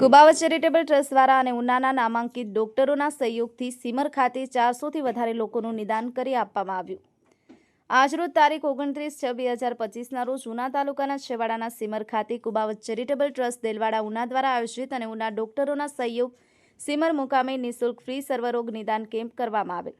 Kubavat charitable trust દ્વારા અને ઉનાના નામાંકિત ડોક્ટરોના સહયોગથી સીમર ખાતે ચારસોથી વધારે લોકોનું નિદાન કરી આપવામાં આવ્યું. આજરોજ તારીખ ઓગણત્રીસ છ બે હજાર પચીસના રોજ ઉના તાલુકાના છેવાડાના સીમર ખાતે કુબાવત ચેરિટેબલ ટ્રસ્ટ દેલવાડા ઉના દ્વારા આયોજિત અને ઉના ડોક્ટરોના સહયોગ સીમર મુકામે નિઃશુલ્ક ફ્રી સર્વરોગ નિદાન કેમ્પ કરવામાં આવેલ,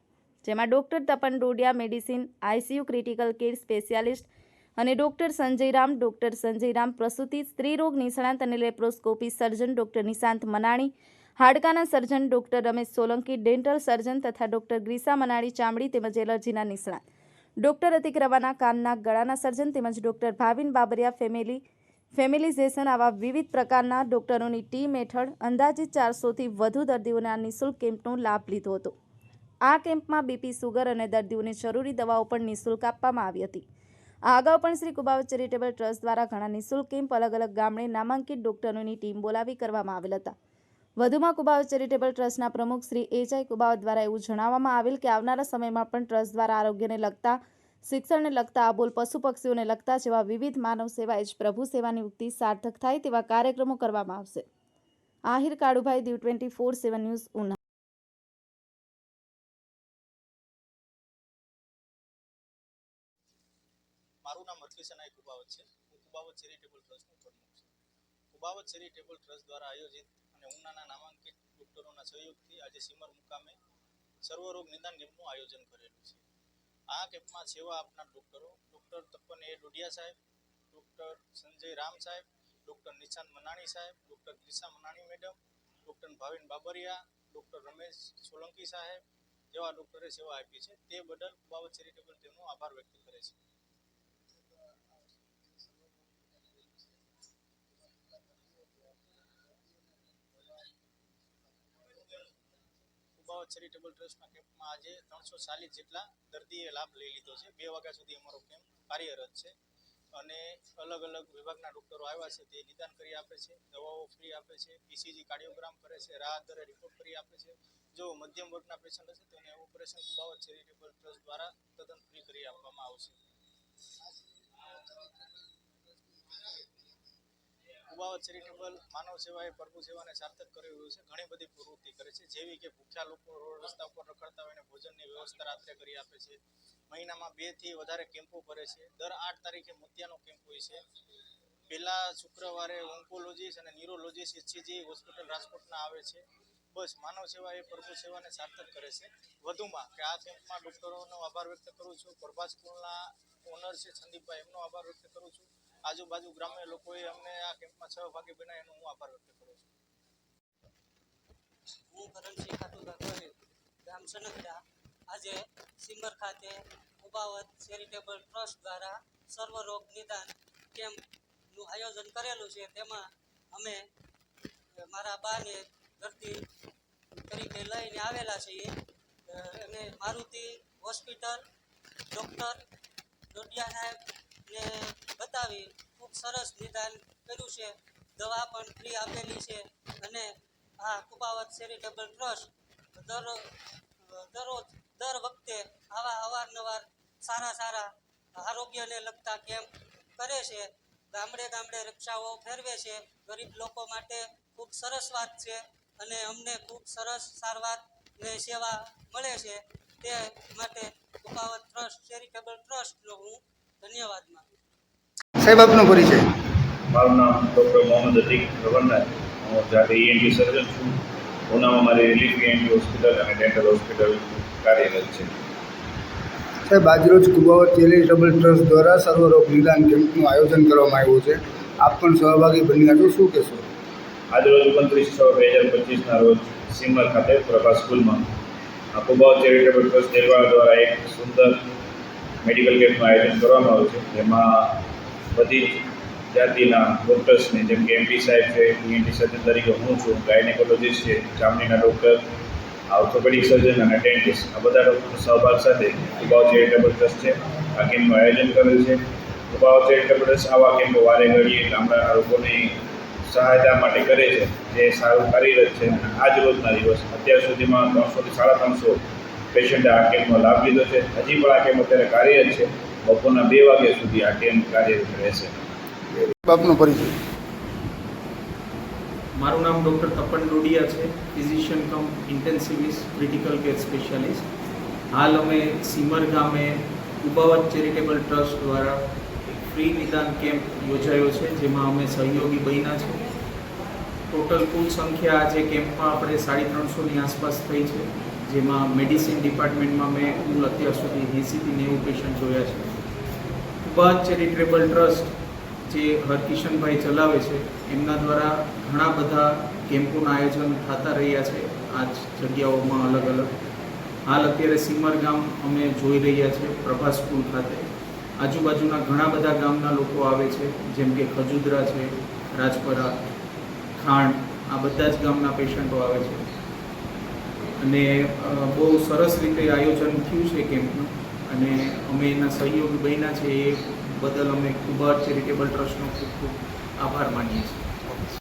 જેમાં doctor Tapan Dodiya, medicine ICU critical care specialist અને ડોક્ટર સંજયરામ ડોક્ટર સંજયરામ પ્રસૂતિ, સ્ત્રીરોગ નિષ્ણાંત અને laparoscopy surgeon, doctor Nishant Manani, હાડકાના surgeon, doctor Ramesh Solanki, dental surgeon તથા ડોક્ટર ગ્રીસા મનાણી ચામડી તેમજ એલર્જીના નિષ્ણાંત. ડોક્ટર અતિક રવાના કાનના ગળાના સર્જન તેમજ ડોક્ટર ભાવિન બાબરિયા ફેમિલી, ફેમિલીઝેશન આવા વિવિધ પ્રકારના ડોક્ટરોની ટીમ હેઠળ અંદાજિત ચારસોથી વધુ દર્દીઓને આ નિઃશુલ્ક કેમ્પનો લાભ લીધો હતો. આ કેમ્પમાં બીપી, સુગર અને દર્દીઓને જરૂરી દવાઓ પણ નિઃશુલ્ક આપવામાં આવી હતી. આ અગાઉ પણ શ્રી કુબાવત ચેરિટેબલ ટ્રસ્ટ દ્વારા ઘણા નિઃશુલ્ક કેમ્પ અલગ અલગ ગામડે નામાંકિત ડોક્ટરોની ટીમ બોલાવી કરવામાં આવેલ હતા. વધુમાં કુબાવત ચેરિટેબલ ટ્રસ્ટના પ્રમુખ શ્રી એચાઈ કુબાવત દ્વારા એવું જણાવવામાં આવેલ કે આવનારા સમયમાં પણ ટ્રસ્ટ દ્વારા આરોગ્યને લગતા, શિક્ષણને લગતા આબોલ પશુ પક્ષીઓને લગતા જેવા વિવિધ માનવ સેવા એ જ પ્રભુ સેવાની ઉક્તિ સાર્થક થાય તેવા કાર્યક્રમો કરવામાં આવશે. Ahir Kalubhai Diu twenty four seven news, Una. હરકિશનાય Kubavat છે. હું કુબાવત ચેરિટેબલ ટ્રસ્ટનો પ્રમુખ છું. કુબાવત ચેરિટેબલ ટ્રસ્ટ દ્વારા આયોજિત અને ઉનાના નામાંકિત ડોક્ટરોના સહયોગથી આજે સીમર મુકામે સર્વરોગ નિદાન કેમ્પનું આયોજન કરેલું છે. આ કેમ્પમાં સેવા આપનાર ડોક્ટરો, ડૉક્ટર તપન એ ડોડિયા સાહેબ, ડૉક્ટર સંજય રામ સાહેબ, ડૉક્ટર નિશાંત મનાણી સાહેબ, doctor Grisha Manani madam, doctor Bhavin Babariya, doctor Ramesh Solanki સાહેબ જેવા ડૉક્ટરે સેવા આપી છે. તે બદલ કુબાવત ચેરિટેબલ તેમનો આભાર વ્યક્ત કરે છે. ચેરિટેબલ ટ્રસ્ટના કેમ્પમાં આજે ત્રણસો ચાલીસ જેટલા દર્દીએ લાભ લઈ લીધો છે. બે વાગ્યા સુધી અમારો કેમ્પ કાર્યરત છે અને અલગ અલગ વિભાગના ડોક્ટરો આવ્યા છે. તે નિદાન કરી આપે છે, દવાઓ ફ્રી આપે છે પીસીજી કાર્ડિયોગ્રામ કરે છે, રાહત દરે રિપોર્ટ કરી આપે છે. જો મધ્યમ વર્ગના પેશન્ટ હશે તેને ઓપરેશન કુબાવત ચેરિટેબલ ટ્રસ્ટ દ્વારા તદ્દન ફ્રી કરી આપવામાં આવશે. કુબાવત ચેરિટેબલ માનવ સેવાએ પ્રભુ સેવાને સાર્થક કરી રહ્યું છે. ઘણી બધી પ્રવૃત્તિ કરે છે. જેવી કે ભૂખ્યા લોકો રોડ રસ્તા ઉપર રખડતા હોય એને ભોજનની વ્યવસ્થા રાત્રે કરી આપે છે. મહિનામાં બેથી વધારે કેમ્પો ભરે છે. દર આઠ તારીખે મોતિયાનો કેમ્પ હોય છે. પહેલા શુક્રવારે ઓન્કોલોજીસ્ટ અને ન્યુરોલોજીસ્ટ એચસીજી હોસ્પિટલ રાજકોટના આવે છે. બસ માનવ સેવા એ પ્રભુ સેવાને સાર્થક કરે છે. વધુમાં કે આ કેમ્પમાં ડૉક્ટરોનો આભાર વ્યક્ત કરું છું. પ્રભાસ સ્કૂલના ઓનર છે સંદીપભાઈ, એમનો આભાર વ્યક્ત કરું છું. આજુબાજુ ગ્રામ્ય લોકોએ અમને આ કેમ્પમાં સહભાગી બનાવી એનો હું આભાર વ્યક્ત કરું છું. હું કરણસિંહ ખાતુકા ગોહિલ ગામ સનકડા આજે સિમર ખાતે ઉબાવત ચેરિટેબલ ટ્રસ્ટ દ્વારા સર્વરોગ નિદાન કેમ્પનું આયોજન કરેલું છે. તેમાં અમે મારા બાને દર્દી તરીકે લઈને આવેલા છીએ. અને મારુતિ હોસ્પિટલ ડૉક્ટર ડોડિયા સાહેબને બતાવી ખૂબ સરસ નિદાન કર્યું છે. દવા પણ ફ્રી આપેલી છે અને આ કુપાવત ચેરિટેબલ ટ્રસ્ટ દર, દરરોજ, દર વખતે આવા અવારનવાર સારા સારા આરોગ્યને લગતા કેમ્પ કરે છે. ગામડે ગામડે રક્ષાઓ ફેરવે છે. ગરીબ લોકો માટે ખૂબ સરસ વાત છે અને અમને ખૂબ સરસ સારવાર ને સેવા મળે છે. તે માટે કુપાવત ટ્રસ્ટ ચેરિટેબલ ટ્રસ્ટનો હું ધન્યવાદ માનું સાહેબ આપનો પરિચય. મારું નામ ડૉક્ટર મોહમ્મદ અતીક ગવર્નર હું જાતે ઈએનટી સર્જન છું ઉનામાં મારી રિલીફ ઈએનટી હોસ્પિટલ અને ડેન્ટલ હોસ્પિટલ કાર્યરત છે. સાહેબ આજરોજ કુબાવત ચેરિટેબલ ટ્રસ્ટ દ્વારા સર્વરોગ નિદાન કેમ્પનું આયોજન કરવામાં આવ્યું છે. આપ પણ સહભાગી બન્યા છો શું કહેશો? આજરોજ ઓગણત્રીસ છ બે હજાર પચીસના રોજ સિમર ખાતે પ્રભા સ્કૂલમાં કુબાવ ચેરિટેબલ ટ્રસ્ટ દેલવાડા દ્વારા એક સુંદર મેડિકલ કેમ્પનું આયોજન કરવામાં આવ્યું છે. જેમાં બધી જાતિના ડૉક્ટર્સને જેમ કે એમપી સાહેબ છે ઈએનટી સર્જન તરીકે હું છું ગાયનેકોલોજીસ્ટ છે, ચામડીના ડૉક્ટર ઓર્થોપેડિક સર્જન અને ડેન્ટિસ્ટ આ બધા ડૉક્ટરનો સહભાગ સાથે કુબાવ ચેરિટેબલ ટ્રસ્ટ છે, આ કેમ્પનું આયોજન કરેલ છે. કુબાવ ચેરિટેબલ ટ્રસ્ટ આવા કેમ્પો વારે ઘડીએ ગામડાના લોકોની સહાયતા માટે કરે છે, જે સારું કાર્યરત છે. અને આજ રોજના દિવસ અત્યાર સુધીમાં ત્રણસોથી સાડા ત્રણસો પેશન્ટે આ કેમ્પનો લાભ લીધો છે. હજી પણ આ કેમ્પ અત્યારે કાર્યરત છે. બપોરના બે વાગ્યા સુધી આ કેમ્પ કાર્યરત રહેશે. બાપનો પરિચય. મારું નામ ડૉક્ટર તપન ડોડિયા છે physician cum intensivist critical care specialist હાલ અમે સીમર ગામે ઉબાવત ચેરિટેબલ ટ્રસ્ટ દ્વારા એક ફ્રી નિદાન કેમ્પ યોજાયો છે જેમાં અમે સહયોગી બન્યા છે. ટોટલ કુલ સંખ્યા આજે કેમ્પમાં આપણે સાડી ત્રણસોની આસપાસ થઈ છે જેમાં મેડિસિન ડિપાર્ટમેન્ટમાં મેં કુલ અત્યાર સુધી એંસીથી નેવું પેશન્ટ જોયા છે. ઉબાવત ચેરિટેબલ ટ્રસ્ટ જે હરકિશનભાઈ ચલાવે છે, એમના દ્વારા ઘણા બધા કેમ્પોના આયોજન થતા રહ્યા છે આ જગ્યાઓમાં અલગ અલગ. હાલ અત્યારે સીમર ગામ અમે જોઈ રહ્યા છે પ્રભા સ્કૂલ ખાતે. આજુબાજુના ઘણા બધા ગામના લોકો આવે છે, જેમ કે ખજુદરા છે, રાજપરા, ખાંડ, આ બધા જ ગામના પેશન્ટો આવે છે. અને બહુ સરસ રીતે આયોજન થયું છે કેમ્પનું. અને અમે એના સહયોગી બન્યા છે એ બદલ અમે ખૂબ ચેરિટેબલ ટ્રસ્ટનો ખૂબ ખૂબ આભાર માનીએ છીએ.